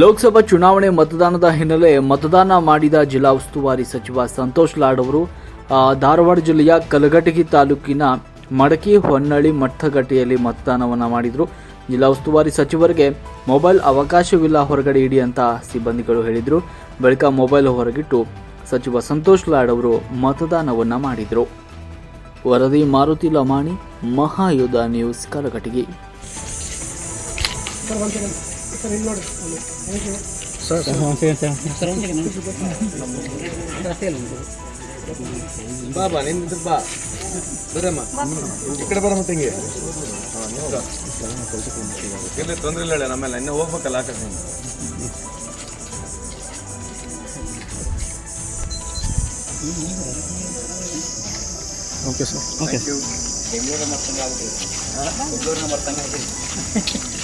ಲೋಕಸಭಾ ಚುನಾವಣೆ ಮತದಾನದ ಹಿನ್ನೆಲೆ ಮತದಾನ ಮಾಡಿದ ಜಿಲ್ಲಾ ಉಸ್ತುವಾರಿ ಸಚಿವ ಸಂತೋಷ್ ಲಾಡ್ ಅವರು ಧಾರವಾಡ ಜಿಲ್ಲೆಯ ಕಲಘಟಗಿ ತಾಲೂಕಿನ ಮಡಕಿ ಹೊನ್ನಳ್ಳಿ ಮಠಗಟ್ಟೆಯಲ್ಲಿ ಮತದಾನವನ್ನು ಮಾಡಿದರು. ಜಿಲ್ಲಾ ಉಸ್ತುವಾರಿ ಸಚಿವರಿಗೆ ಮೊಬೈಲ್ ಅವಕಾಶವಿಲ್ಲ ಹೊರಗಡೆ ಇಡಿ ಅಂತ ಸಿಬ್ಬಂದಿಗಳು ಹೇಳಿದರು. ಬಳಿಕ ಮೊಬೈಲ್ ಹೊರಗಿಟ್ಟು ಸಚಿವ ಸಂತೋಷ್ ಲಾಡ್ ಅವರು ಮತದಾನವನ್ನು ಮಾಡಿದರು. ವರದಿ Maruti Lamani, Mahayudha news, Kalghatgi. ಬಾಬಾ ನಿಂದು ಬಾ ಬರಮ್ಮ ಈ ಕಡೆ ಬರಮ್ಮ ತಂಗಿ ಎಲ್ಲಿ ತೊಂದ್ರೆ ಇಲ್ಲ ಹೇಳಿ ನಮ್ಮೆಲ್ಲ ಇನ್ನು ಹೋಗ್ಬೇಕಲ್ಲ Akash okay sir okay Bengaluru